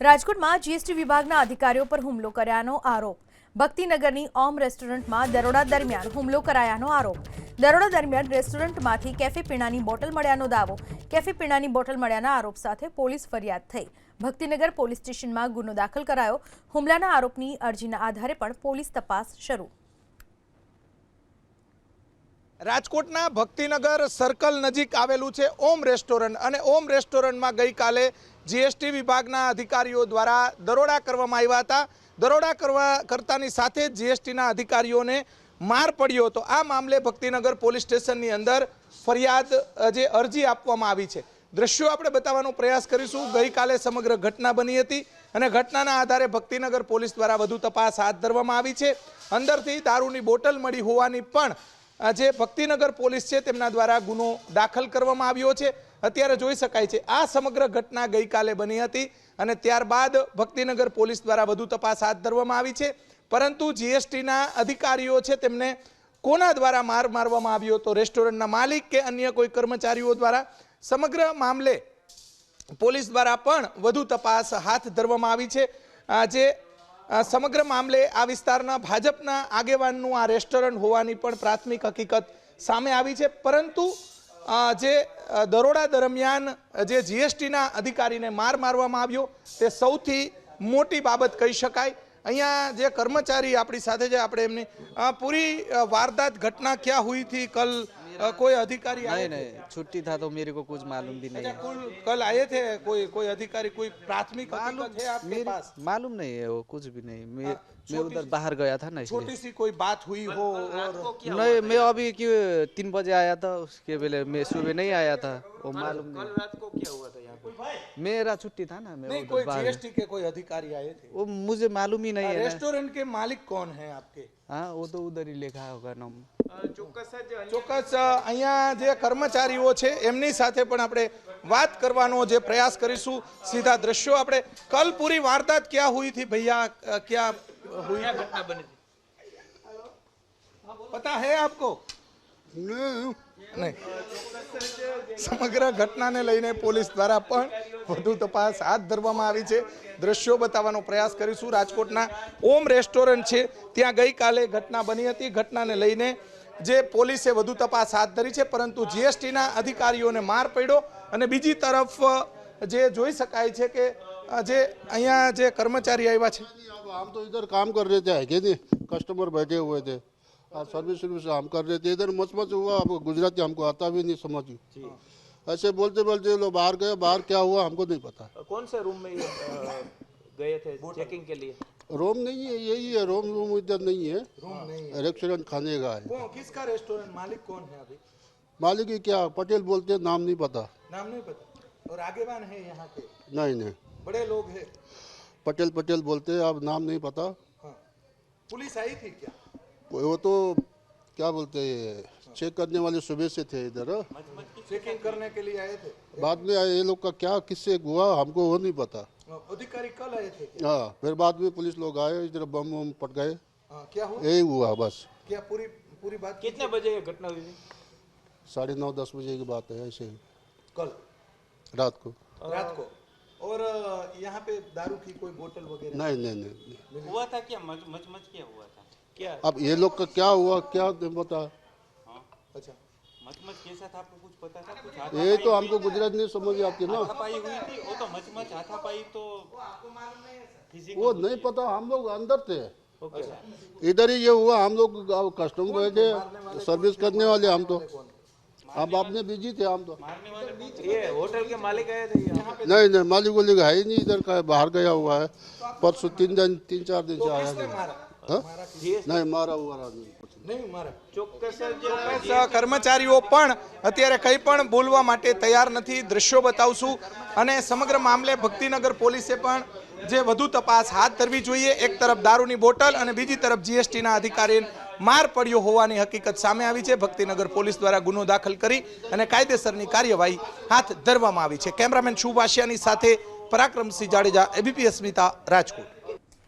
રાજકોટમાં જીએસટી વિભાગના અધિકારીઓ પર હુમલો કર્યાનો આરોપ. ભક્તિનગરની ઓમ રેસ્ટોરન્ટમાં દરોડા દરમિયાન હુમલો કરાયાનો આરોપ. દરોડા દરમિયાન રેસ્ટોરન્ટમાંથી કેફે પીણાની બોટલ મળ્યાનો દાવો. કેફે પીણાની બોટલ મળ્યાના આરોપ સાથે પોલીસ ફરિયાદ થઈ. ભક્તિનગર પોલીસ સ્ટેશનમાં ગુનો દાખલ કરાયો. હુમલાના આરોપની અરજીના આધારે પણ પોલીસ તપાસ શરૂ. રાજકોટના ભક્તિનગર સર્કલ નજીક આવેલું છે ઓમ રેસ્ટોરન્ટ અને ઓમ રેસ્ટોરન્ટમાં ગઈકાલે જીએસટી વિભાગના અધિકારીઓ દ્વારા દરોડા કરવામાં આવ્યા હતા. દરોડા કરવા કરતાની સાથે જીએસટીના અધિકારીઓને માર પડ્યો હતો. આ મામલે ભક્તિનગર પોલીસ સ્ટેશનની અંદર ફરિયાદ જે અરજી આપવામાં આવી છે. દ્રશ્યો આપણે બતાવવાનો પ્રયાસ કરીશું. ગઈકાલે સમગ્ર ઘટના બની હતી અને ઘટનાના આધારે ભક્તિનગર પોલીસ દ્વારા વધુ તપાસ હાથ ધરવામાં આવી છે. અંદરથી દારૂની બોટલ મળી હોવાની પણ જે ભક્તિનગર પોલીસ છે તેમના દ્વારા ગુનો દાખલ કરવામાં આવ્યો છે. અત્યારે જોઈ શકાય છે આ સમગ્ર ઘટના ગઈકાલે બની હતી અને ત્યારબાદ ભક્તિનગર પોલીસ દ્વારા વધુ તપાસ હાથ ધરવામાં આવી છે. પરંતુ જીએસટીના અધિકારીઓ છે તેમને કોના દ્વારા માર મારવામાં આવ્યો તો રેસ્ટોરન્ટના માલિક કે અન્ય કોઈ કર્મચારીઓ દ્વારા? સમગ્ર મામલે પોલીસ દ્વારા પણ વધુ તપાસ હાથ ધરવામાં આવી છે. આ જે અ, સમગ્ર મામલે આ વિસ્તારના ભાજપના આગેવાનનું આ રેસ્ટોરન્ટ હોવાની પણ પ્રાથમિક હકીકત સામે આવી છે. પરંતુ જે દરોડા દરમિયાન જે જીએસટીના અધિકારીને માર મારવામાં આવ્યો, તે સૌથી મોટી બાબત કહી શકાય. અહીંયા જે કર્મચારી આપણી સાથે છે, આપણે એમની પૂરી વારદાત ઘટના ક્યાં હુઈ थी કલ कोई अधिकारी नहीं नहीं छुट्टी था तो मेरे को कुछ मालूम भी अच्छा, नहीं कल आए थे कोई कोई अधिकारी कोई प्राथमिक मालूम नहीं है वो कुछ भी नहीं। मैं हाँ, उधर बाहर गया था ना छोटी सी कोई बात हुई हो नहीं मैं अभी क्यों तीन बजे आया था उसके पहले मैं सुबह नहीं आया था वो मालूम नहीं रात को क्या हुआ था यहाँ मेरा छुट्टी था ना मैं कोई जीएसटी के कोई अधिकारी आए थे? वो मुझे मालूम ही नहीं है रेस्टोरेंट के मालिक कौन है आपके? હા ઓ તો ઉધરી લેખા કરમ ચોક્કસ અહીંયા જે કર્મચારીઓ છે એમની સાથે પણ આપણે વાત કરવાનો જે પ્રયાસ કરીશું. સીધા દ્રશ્યો આપણે કલ પૂરી વારદાત ક્યાં હુઈ થી ભૈયા ક્યાં હુઈ ઘટના બની પતા હે આપકો? નહીં. સમગ્ર ઘટનાને લઈને પોલીસ દ્વારા પણ વધુ તપાસ હાથ ધરવામાં આવી છે દ્રશ્યો બતાવવાનો પ્રયાસ કરીશું રાજકોટના ઓમ રેસ્ટોરન્ટ છે ત્યાં ગઈકાલે ઘટના બની હતી ઘટનાને લઈને જે પોલીસે વધુ તપાસ હાથ ધરી છે પરંતુ જીએસટીના અધિકારીઓને માર પડ્યો અને બીજી તરફ જે જોઈ શકાય છે કે અ, જે અહીંયા જે કર્મચારી આવ્યા છે अब हम तो इधर काम कर रहे थे है कि नहीं कस्टमर बैठे हुए थे आज सर्विस सर्विस हम कर रहे थे इधर मच मच हुआ अब गुजराती हमको आता भी नहीं समझ ऐसे बोलते बोलते लोग बाहर गए बाहर क्या हुआ हमको नहीं पता। कौन से रूम में गए थे चेकिंग के लिए? रोम नहीं है यही है रोम रूम इधर नहीं है। नहीं है। रेस्टोरेंट खाने का है। कौन किसका रेस्टोरेंट मालिक कौन है अभी? मालिक ही क्या पटेल बोलते हैं नाम नहीं पता। नाम नहीं पता? और आगेवान है यहाँ के? नहीं नहीं। बड़े लोग हैं। पटेल पटेल बोलते हैं अब नाम नहीं पता। हाँ। पुलिस आई थी क्या? वो तो क्या बोलते हैं चेक करने वाले सुबह से थे इधर। चेकिंग करने के लिए आए थे? बाद में ये लोग का क्या किससे हुआ हमको वो नहीं पता। हाँ, अधिकारी कल आए थे हाँ फिर बाद में पुलिस लोग आए इधर बम वम पट गए। हाँ, क्या हुआ? यही हुआ बस। क्या पूरी पूरी बात? कितने बजे ये घटना हुई थी? साढ़े नौ दस बजे की बात है ऐसे ही। कल? रात को। रात को? और यहाँ पे दारू की कोई बोतल वगैरह? नहीं नहीं नहीं। हुआ था क्या? मच मच क्या हुआ था? क्या? अब ये लोग का क्या हुआ क्या पता। अच्छा। मच मच कैसा था आपको कुछ पता था? कुछ ये तो हमको गुजरात नहीं समझ आती ना। हाथापाई हुई थी? वो तो मच मच हाथापाई तो वो नहीं पता हम लोग अंदर थे। ओके इधर ही ये हुआ हम लोग कस्टमर बैठे सर्विस करने वाले हम तो। हम आपने बिज़ी थे हम तो। मारने वाले ये होटल के मालिक आए थे यहाँ पे। नहीं नहीं मालिक वालिक है ही नहीं इधर का बाहर गया हुआ है। परसों तीन दिन तीन चार दिन से आया કર્મચારીઓ પણ અત્યારે કંઈ પણ બોલવા માટે તૈયાર નથી, દ્રશ્યો બતાવશું. અને સમગ્ર મામલે ભક્તિનગર પોલીસે પણ જે વધુ તપાસ હાથ ધરવી જોઈએ. એક તરફ દારૂની બોટલ અને બીજી તરફ જીએસટીના અધિકારી માર પડ્યો હોવાની હકીકત સામે આવી છે. ભક્તિનગર પોલીસ દ્વારા ગુનો દાખલ કરી અને કાયદેસરની કાર્યવાહી હાથ ધરવામાં આવી છે. કેમેરામેન શુભાશિયાની સાથે પરાક્રમસિંહ જાડેજા, એબીપી અસ્મિતા, રાજકોટ.